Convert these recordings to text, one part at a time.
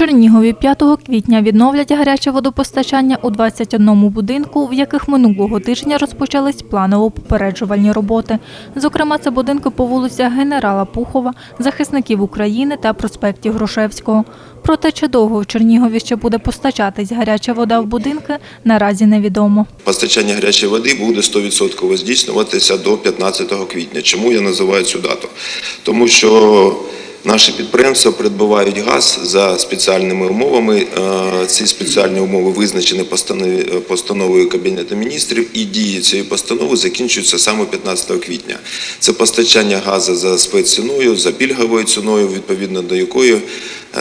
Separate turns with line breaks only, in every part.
Чернігові 5 квітня відновлять гаряче водопостачання у 21 будинку, в яких минулого тижня розпочались планово-попереджувальні роботи. Зокрема, це будинки по вулицях Генерала Пухова, захисників України та проспекті Грушевського. Проте чи довго в Чернігові ще буде постачатись гаряча вода в будинки, наразі невідомо.
Постачання гарячої води буде 100% здійснюватися до 15 квітня. Чому я називаю цю дату? Тому що наші підприємства придбувають газ за спеціальними умовами. Е, Ці спеціальні умови визначені постановою Кабінету міністрів, і дії цієї постанови закінчуються саме 15 квітня. Це постачання газу за спецціною, за пільговою ціною, відповідно до якої е,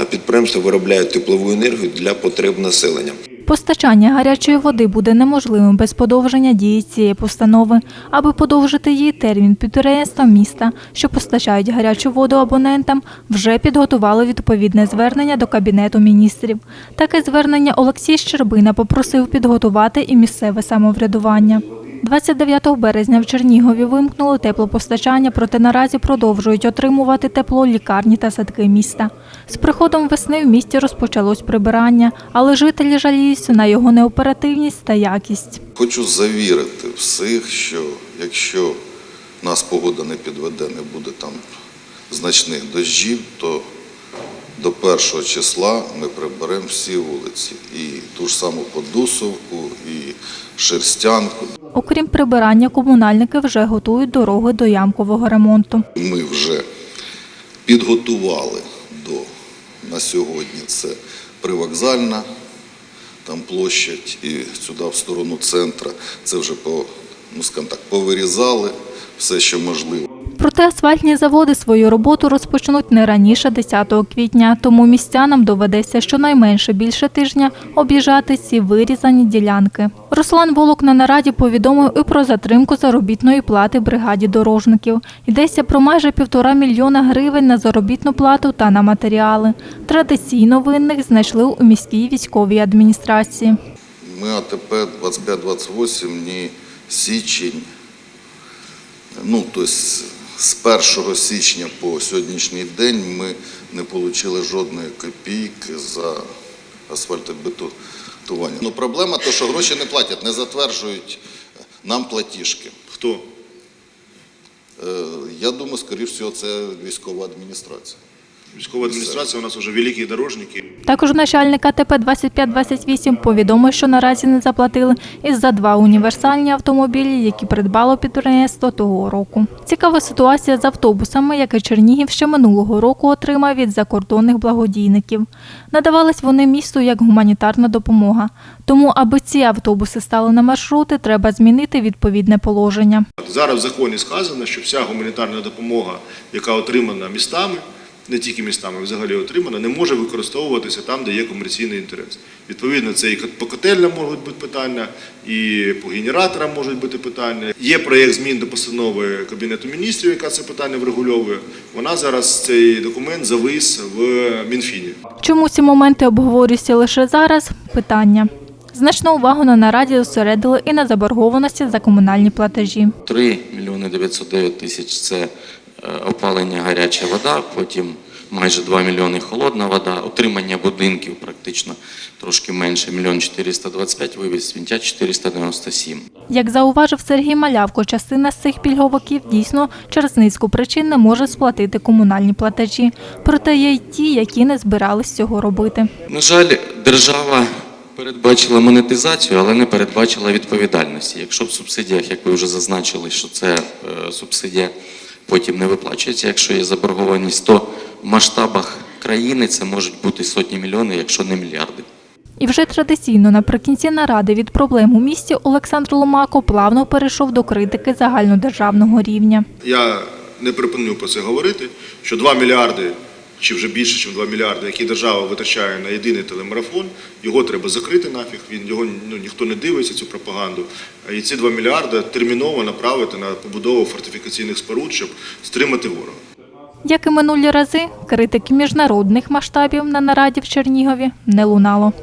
підприємства виробляють теплову енергію для потреб населення.
Постачання гарячої води буде неможливим без подовження дії цієї постанови. Аби подовжити її термін, підприємства міста, що постачають гарячу воду абонентам, вже підготували відповідне звернення до Кабінету міністрів. Таке звернення Олексій Щербина попросив підготувати і місцеве самоврядування. 29 березня в Чернігові вимкнули теплопостачання, проте наразі продовжують отримувати тепло лікарні та садки міста. З приходом весни в місті розпочалось прибирання, але жителі жаліються на його неоперативність та якість.
Хочу завірити всіх, що якщо нас погода не підведе, не буде там значних дощів, то до першого числа ми приберемо всі вулиці. І ту ж саму Подусовку, і Шерстянку.
Окрім прибирання, комунальники вже готують дороги до ямкового ремонту.
Ми вже підготували до на сьогодні це привокзальна там площадь і сюди в сторону центра. Це вже по, ну так, повирізали все, що можливо.
Проте асфальтні заводи свою роботу розпочнуть не раніше 10 квітня, тому містянам доведеться щонайменше більше тижня об'їжджати ці вирізані ділянки. Руслан Волок на нараді повідомив і про затримку заробітної плати бригаді дорожників. Йдеться про майже півтора мільйона гривень на заробітну плату та на матеріали. Традиційно винних знайшли у міській військовій адміністрації.
Ми АТП 25-28, ні січень. Ну, тобто з 1 січня по сьогоднішній день ми не отримали жодної копійки за асфальтобетонування. Ну, проблема то, що гроші не платять, не затверджують нам платіжки.
Хто?
Е, Я думаю, скоріш всього, це військова адміністрація.
Військова адміністрація у нас вже великі дорожники.
Також начальник АТП 2528 повідомив, що наразі не заплатили із-за два універсальні автомобілі, які придбало підприємство того року. Цікава ситуація з автобусами, які Чернігів ще минулого року отримав від закордонних благодійників. Надавались вони місту як гуманітарна допомога. Тому, аби ці автобуси стали на маршрути, треба змінити відповідне положення.
Зараз в законі сказано, що вся гуманітарна допомога, яка отримана містами, не тільки містами, взагалі отримана, не може використовуватися там, де є комерційний інтерес. Відповідно, це і по котельням можуть бути питання, і по генераторам можуть бути питання. Є проєкт змін до постанови Кабінету міністрів, яка це питання врегульовує. Вона зараз цей документ завис в Мінфіні.
Чому ці моменти обговорюються лише зараз? Питання. Значну увагу на нараді зосередили і на заборгованості за комунальні платежі.
3 мільйони 909 тисяч це опалення гаряча вода, потім майже 2 мільйони холодна вода, утримання будинків практично трошки менше, мільйон 425, вивіз сміття 497.
Як зауважив Сергій Малявко, частина з цих пільговиків дійсно через низку причин не може сплатити комунальні платежі. Проте є й ті, які не збирались цього робити.
На жаль, держава передбачила монетизацію, але не передбачила відповідальності. Якщо в субсидіях, як ви вже зазначили, що це е, субсидія потім не виплачується, якщо є заборгованість, то в масштабах країни це можуть бути сотні мільйонів, якщо не мільярди.
І вже традиційно наприкінці наради від проблем у місті Олександр Ломако плавно перейшов до критики загальнодержавного рівня.
Я не припиню про це говорити, що 2 мільярди чи вже більше, ніж 2 мільярди, які держава витрачає на єдиний телемарафон, його треба закрити нафіг, він його ну, ніхто не дивиться, цю пропаганду. І ці 2 мільярди терміново направити на побудову фортифікаційних споруд, щоб стримати ворога.
Як і минулі рази, критики міжнародних масштабів на нараді в Чернігові не лунало.